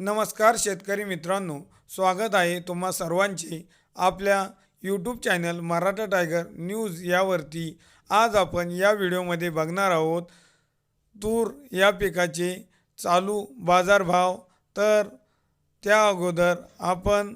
नमस्कार शेतकरी मित्रांनो स्वागत आहे तुम्हा सर्वांचे आपल्या YouTube channel Maratha tiger news यावरती. आज आपण या व्हिडिओमध्ये बघणार आहोत तूर या पिकाचे चालू बाजारभाव. तर त्या अगोदर आपण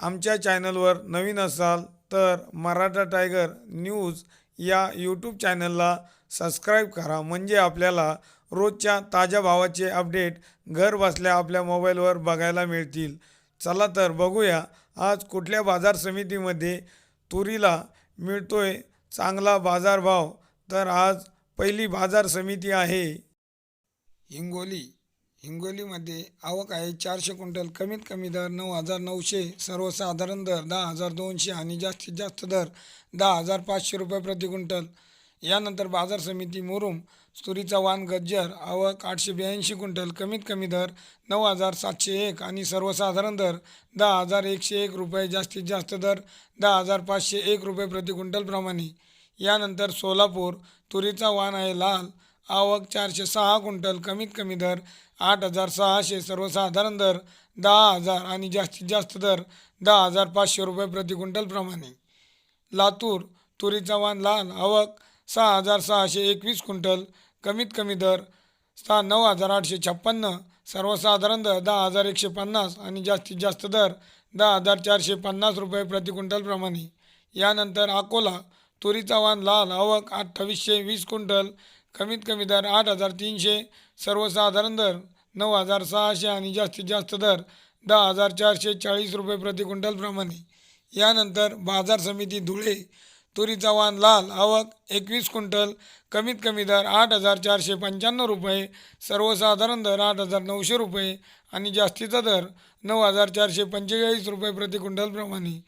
आमच्या चॅनलवर नवीन असाल तर मराठा टायगर न्यूज या यूट्यूब चॅनलला सबस्क्राईब करा. म्हणजे आपल्याला रोजच्या ताज्या भावाचे अपडेट घर बसल्या आपल्या मोबाईलवर बघायला मिळतील. चला तर बघूया आज कुठल्या बाजार समितीमध्ये तुरीला मिळतोय चांगला बाजारभाव तर आज पहिली बाजार समिती आहे. हिंगोली. हिंगोलीमध्ये आवक आहे चारशे क्विंटल. कमीत कमी दर नऊ हजार नऊशे सर्वसाधारण दर दहा हजार दोनशे आणि जास्तीत जास्त दर दहा हजार पाचशे रुपये प्रति क्विंटल. यानंतर बाजार समिती मुरुम तुरीचा वाण गज्जर आवक आठशे ब्याऐंशी क्विंटल कमीत कमी दर नऊ हजार सातशे एक आणि सर्वसाधारण दर दहा हजार एकशे एक रुपये जास्तीत जास्त दर दहा हजार पाचशे एक रुपये प्रति क्विंटलप्रमाणे यानंतर सोलापूर तुरीचा वाण आहे लाल आवक चारशे सहा क्विंटल कमीत कमी दर आठ हजार सहाशे सर्वसाधारण दर दहा हजार आणि जास्तीत जास्त दर दहा हजार पाचशे रुपये प्रति क्विंटलप्रमाणे लातूर तुरीचा वाण लाल आवक सहा हजार सहाशे एकवीस क्विंटल कमीत कमी दर सहा नऊ हजार आठशे छप्पन्न सर्वसाधारण दर दहा हजार एकशे पन्नास आणि जास्तीत जास्त दर दहा हजार चारशे पन्नास रुपये प्रति क्विंटलप्रमाणे यानंतर अकोला तुरीचा वाण लाल आवक अठ्ठावीसशे वीस क्विंटल कमीत कमी दर आठ हजार तीनशे सर्वसाधारण दर नऊ हजार सहाशे आणि जास्तीत जास्त दर दहा हजार चारशे चाळीस रुपये प्रति क्विंटलप्रमाणे यानंतर बाजार समिती धुळे तुरीचा वाण लाल आवक एकवीस क्विंटल कमीत कमी दर आठ हजार चारशे पंच्याण्णव रुपये सर्वसाधारण दर आठ हजार नऊशे रुपये आणि जास्तीचा दर नऊ हजार चारशे पंचेचाळीस रुपये प्रति क्विंटलप्रमाणे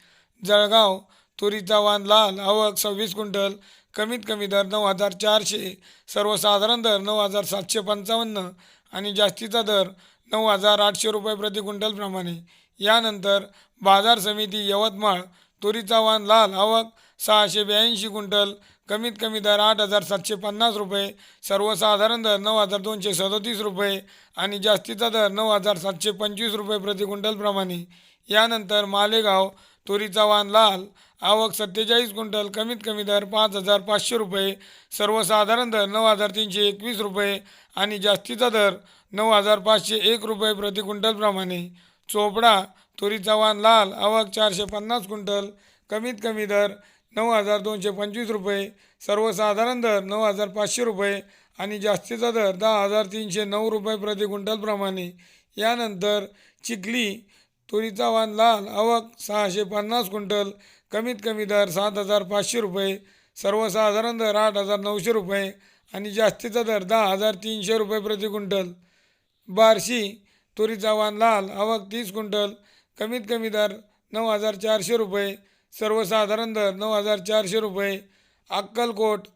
जळगाव तुरीचा वाण लाल आवक सव्वीस क्विंटल कमीत कमी दर नऊ हजार चारशे सर्वसाधारण दर नऊ हजार सातशे पंचावन्न आणि जास्तीचा दर नऊ हजार आठशे रुपये प्रति क्विंटलप्रमाणे यानंतर बाजार समिती यवतमाळ तुरीचा वाण लाल आवक सहाशे ब्याऐंशी क्विंटल कमीत कमी दर आठ हजार सातशे पन्नास रुपये सर्वसाधारण दर नऊ हजार दोनशे सदोतीस रुपये आणि जास्तीचा दर नऊ हजार सातशे पंचवीस रुपये प्रति क्विंटलप्रमाणे यानंतर मालेगाव तुरीचा वाण लाल आवक सत्तेचाळीस क्विंटल कमीत कमी दर पाच हजार पाचशे रुपये सर्वसाधारण दर नऊ हजार तीनशे एकवीस रुपये आणि जास्तीचा दर नऊ हजार पाचशे एक रुपये प्रति क्विंटलप्रमाणे चोपडा तुरीचा वाण लाल आवक चारशे पन्नास क्विंटल कमीत कमी दर नऊ हजार दोनशे पंचवीस रुपये सर्वसाधारण दर नऊ हजार पाचशे रुपये आणि जास्तीचा दर दहा हजार तीनशे नऊ रुपये प्रति क्विंटलप्रमाणे यानंतर चिखली तुरीचा वाण लाल आवक सहाशे पन्नास क्विंटल कमीत कमी दर सात हजार पाचशे रुपये सर्वसाधारण दर आठ हजार नऊशे रुपये आणि जास्तीचा दर दहा हजार तीनशे रुपये प्रति क्विंटल. बार्शी तुरीचा वाण लाल आवक तीस क्विंटल कमीत कमी दर नऊ हजार चारशे रुपये सर्वसाधारण दर नऊ हजार चारशे रुपये. अक्कलकोट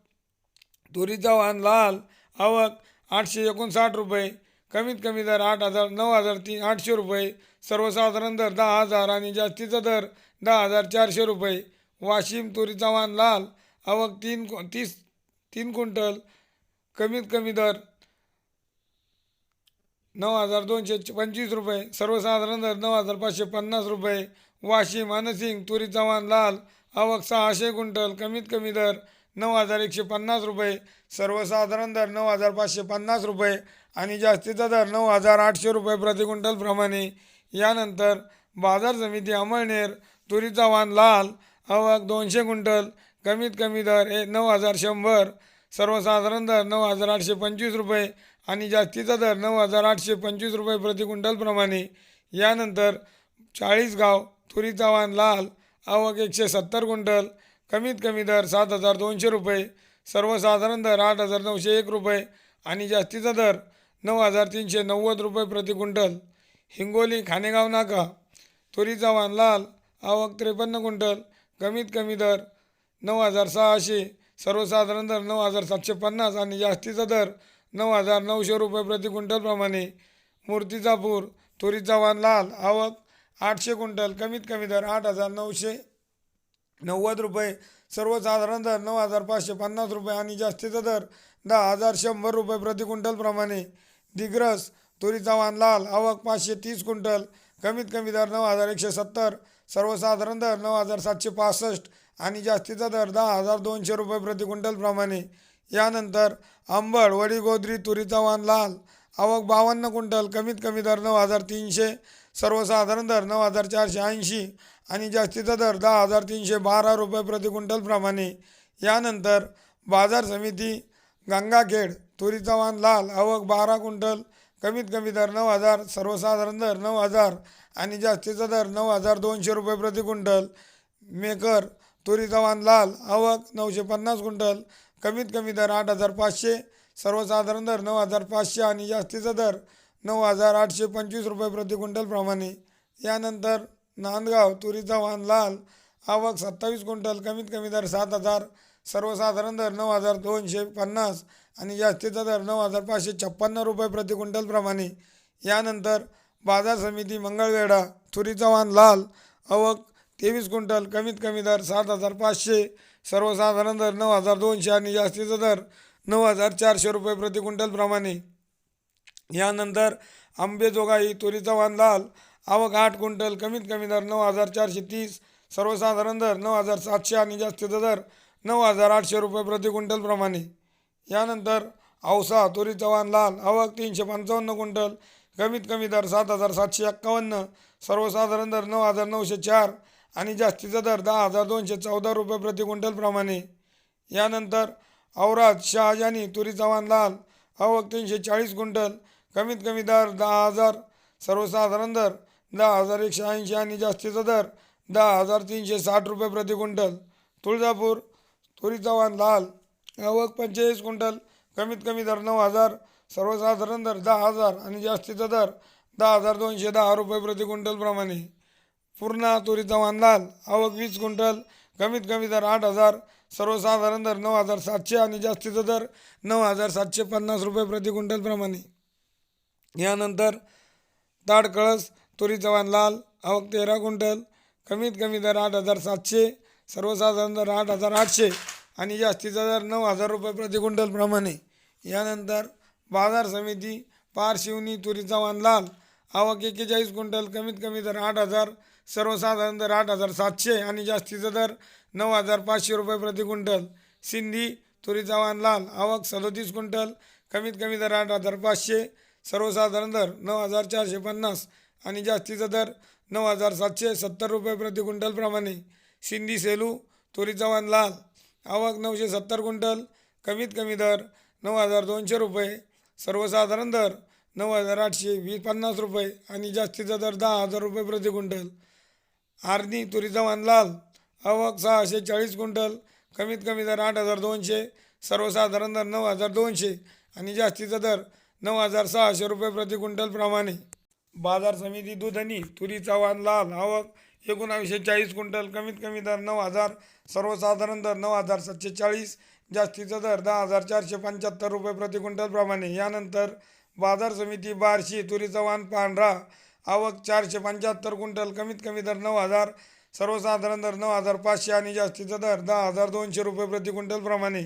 तुरीचा वाहन लाल आवक आठशे एकोणसाठ रुपये. कमीत कमी दर आठ हजार नऊ हजार तीन आठशे रुपये. सर्वसाधारण दर दहा हजार आणि जास्तीचा दर दहा हजार चारशे रुपये. वाशिम तुरीचा वाहन लाल आवक तीन तीस तीन क्विंटल. कमीत कमी दर नऊ हजार दोनशे पंचवीस रुपये. सर्वसाधारण दर नऊ हजार पाचशे पन्नास रुपये. वाशी मानसिंग तुरी चव्हाण लाल आवक सहाशे क्विंटल कमीत कमी दर नऊ हजार एकशे पन्नास रुपये. सर्वसाधारण दर नऊ हजार पाचशे पन्नास रुपये आणि जास्तीचा दर नऊ हजार आठशे रुपये प्रति क्विंटलप्रमाणे यानंतर बाजार समिती अमळनेर तुरीचा चव्हाण लाल आवक दोनशे क्विंटल कमीत कमी दर हे नऊ हजार शंभर. सर्वसाधारण दर नऊ हजार आठशे पंचवीस रुपये आणि जास्तीचा दर नऊ हजार आठशे पंचवीस रुपये प्रति क्विंटल प्रमाणे. यानंतर चाळीसगाव तुरीचा वाण लाल आवक एकशे सत्तर क्विंटल कमीत कमी दर सात हजार दोनशे रुपये सर्वसाधारण दर आठ हजार नऊशे एक रुपये आणि जास्तीचा दर नऊ हजार तीनशे नव्वद रुपये प्रति क्विंटल. हिंगोली खानेगाव नाका तुरीचा वाण लाल आवक त्रेपन्न क्विंटल कमीत कमी दर नऊ हजार सहाशे सर्वसाधारण दर नऊ हजार सातशे पन्नास आणि जास्तीचा दर नऊ हजार नऊशे रुपये प्रति क्विंटलप्रमाणे मूर्तीचा मूर्तिजापूर तुरीचा वाण लाल आवक आठशे क्विंटल कमीत कमी दर आठ हजार नऊशे नव्वद रुपये. सर्वसाधारण दर नऊ हजार पाचशे पन्नास रुपये आणि जास्तीचा दर दहा हजार शंभर रुपये प्रति क्विंटलप्रमाणे दिग्रस तुरीचा वाण लाल आवक पाचशे तीस क्विंटल कमीत कमी दर नऊ हजार एकशे सत्तर. सर्वसाधारण दर नऊ हजार सातशे पासष्ट आणि जास्तीचा दर दहा हजार दोनशे रुपये प्रति क्विंटलप्रमाणे यानंतर आंबड वडीगोद्री तुरीचा वाण लाल आवक बावन्न क्विंटल कमीत कमी दर नऊ हजार तीनशे सर्वसाधारण दर नऊ हजार चारशे ऐंशी आणि जास्तीचा दर दहा हजार तीनशे बारा रुपये प्रति क्विंटलप्रमाणे यानंतर बाजार समिती गंगाखेड तुरीचा वाण लाल आवक बारा क्विंटल कमीत कमी दर नऊ हजार सर्वसाधारण दर नऊ हजार आणि जास्तीचा दर नऊ हजार दोनशे रुपये प्रति क्विंटल. मेकर तुरीचा वाण लाल आवक नऊशे पन्नास क्विंटल. कमीत कमी दर आठ हजार पाचशे सर्वसाधारण दर नऊ हजार पाचशे आणि जास्तीचा दर नऊ हजार आठशे पंचवीस रुपये प्रति क्विंटलप्रमाणे यानंतर नांदगाव तुरीचा वाण लाल आवक सत्तावीस क्विंटल कमीत कमी दर सात हजार सर्वसाधारण दर नऊ हजार दोनशे पन्नास आणि जास्तीचा दर नऊ हजार पाचशे छप्पन्न रुपये प्रति क्विंटलप्रमाणे यानंतर बाजार समिती मंगळवेढा तुरीचा वाण लाल अवक तेवीस क्विंटल कमीत कमी दर सात हजार पाचशे सर्वसाधारण दर नऊ हजार दोनशे आणि जास्तीचा दर नऊ हजार चारशे रुपये प्रति क्विंटलप्रमाणे यानंतर आंबेजोगाई तुरीचा वाण लाल आवक आठ क्विंटल कमीत कमी दर नऊ हजार चारशे तीस सर्वसाधारण दर नऊ हजार सातशे आणि जास्तीचा दर नऊ हजार आठशे रुपये प्रति क्विंटलप्रमाणे यानंतर औसा तुरी चव्हाण लाल आवक तीनशे पंचावन्न क्विंटल कमीत कमी दर सात हजार सातशे एक्कावन्न सर्वसाधारण दर नऊ हजार नऊशे चार आणि जास्तीचा दर दहा हजार दोनशे चौदा रुपये प्रति क्विंटलप्रमाणे यानंतर औराद शहाजानी तुरी चव्हाण लाल आवक तीनशे चाळीस क्विंटल कमीत कमी दर दहा हजार सर्वसाधारण दर दहा हजार एकशे ऐंशी आणि जास्तीचा दर दहा हजार तीनशे साठ रुपये प्रति क्विंटल. तुळजापूर तुरीचा वाण लाल आवक पंचेचाळीस क्विंटल कमीत कमी दर नऊ हजार सर्वसाधारण दर दहा हजार आणि जास्तीचा दर दहा हजार दोनशे दहा रुपये प्रति क्विंटलप्रमाणे पूर्ण पूर्णा तुरीचा वाण लाल आवक वीस क्विंटल कमीत कमी दर आठ हजार सर्वसाधारण दर नऊ हजार सातशे आणि जास्तीचा दर नऊ हजार सातशे पन्नास रुपये प्रति क्विंटलप्रमाणे यानंतर ताडकळस तुरीचा वाण लाल आवक तेरा क्विंटल कमीत कमी दर आठ हजार सातशे सर्वसाधारण दर आठ हजार आठशे. आणि जास्तीचा दर नऊ हजार रुपये प्रति क्विंटलप्रमाणे यानंतर बाजार समिती पार शिवनी तुरीचा वाण लाल आवक एक्केचाळीस क्विंटल कमीत कमी दर आठ हजार सर्वसाधारण दर आठ हजार सातशे आणि जास्तीचा दर नऊ हजार पाचशे रुपये प्रति क्विंटल. सिंधी तुरीचा वाण लाल आवक सदोतीस क्विंटल कमीत कमी दर आठ हजार पाचशे सर्वसाधारण दर नऊ हजार चारशे पन्नास आणि जास्तीचा दर नऊ हजार सातशे सत्तर रुपये प्रति क्विंटलप्रमाणे सिंधी सेलू तुरीचा वाण लाल आवक नऊशे सत्तर क्विंटल कमीत कमी दर नऊ हजार दोनशे रुपये सर्वसाधारण दर नऊ हजार आठशे वीस पन्नास रुपये आणि जास्तीचा दर दहा हजार रुपये प्रति क्विंटल. आर्नी तुरीचा वाण लाल आवक सहाशे चाळीस क्विंटल कमीत कमी दर आठ हजार दोनशे सर्वसाधारण दर नऊ हजार दोनशे आणि जास्तीचा दर नऊ हजार सहाशे रुपये प्रति क्विंटलप्रमाणे बाजार समिती दुधनी तुरीचा वाण लाल आवक एकोणावीसशे चाळीस क्विंटल कमीत कमी दर नऊ हजार सर्वसाधारण दर नऊ हजार सातशे चाळीस जास्तीचा दर दहा हजार चारशे पंच्याहत्तर रुपये प्रति क्विंटलप्रमाणे यानंतर बाजार समिती बारशी तुरीचा वाण पांढरा आवक चारशे पंच्याहत्तर क्विंटल कमीत कमी दर नऊ हजार सर्वसाधारण दर नऊ हजार पाचशे आणि जास्तीचा दर दहा हजार दोनशे रुपये प्रति क्विंटलप्रमाणे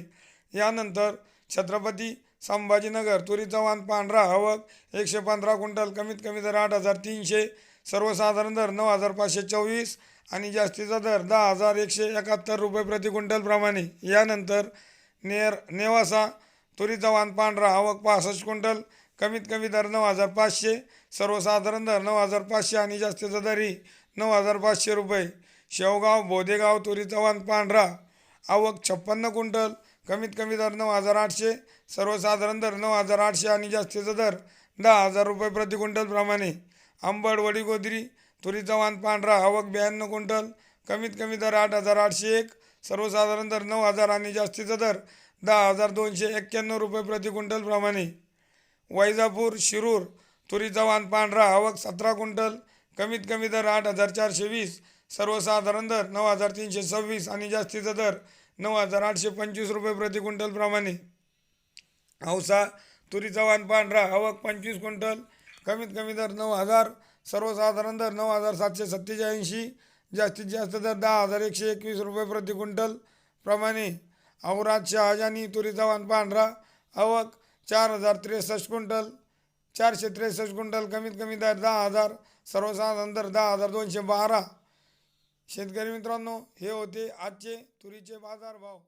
यानंतर छत्रपती संभाजीनगर तुरीचा वाण पांढरा आवक एकशे पंधरा क्विंटल कमीत कमी दर आठ हजार तीनशे सर्वसाधारण दर नऊ हजार पाचशे चोवीस आणि जास्तीचा दर दहा हजार एकशे एकाहत्तर रुपये प्रति क्विंटलप्रमाणे यानंतर नेर नेवासा तुरीचा वाण पांढरा आवक पासष्ट क्विंटल कमीत कमी दर नऊ हजार पाचशे सर्वसाधारण दर नऊ हजार पाचशे आणि जास्तीचा दरही नऊ हजार पाचशे रुपये. शेवगाव बोदेगाव तुरीचा वाण पांढरा आवक छप्पन्न क्विंटल कमीत कमी दर नऊ हजार आठशे सर्वसाधारण दर नऊ हजार आठशे आणि जास्तीचा दर दहा हजार रुपये प्रति क्विंटलप्रमाणे आंबड वडीगोदरी तुरी तुरीचा वाण पांढरा आवक ब्याण्णव क्विंटल कमीत कमी दर आठ हजार आठशे एक सर्वसाधारण दर नऊ हजार आणि जास्तीचा दर दहा हजार दोनशे एक्क्याण्णव रुपये प्रति क्विंटलप्रमाणे वैजापूर शिरूर तुरीचा वाण पांढरा आवक सतरा क्विंटल कमीत कमी दर आठ हजार चारशे वीस सर्वसाधारण दर नऊ हजार तीनशे सव्वीस आणि जास्तीचा दर नऊ हजार आठशे पंचवीस रुपये प्रति क्विंटलप्रमाणे औसा तुरीचा वाण पांढरा आवक पंचवीस क्विंटल कमीत कमी दर नऊ हजार सर्वसाधारण दर नऊ हजार सातशे सत्तेचाळीशी जास्तीत जास्त दर दहा हजार एकशे एकवीस रुपये प्रति क्विंटल. प्रमाणे औराद शहाजानी तुरीचा वाण पांढरा आवक चार हजार त्रेसष्ट क्विंटल चारशे त्रेसष्ट क्विंटल कमीत कमी दर दहा हजार सर्वसाधारण दर दहा हजार दोनशे बारा. शेतकरी मित्रांनो हे होते आजचे तुरीचे बाजार भाव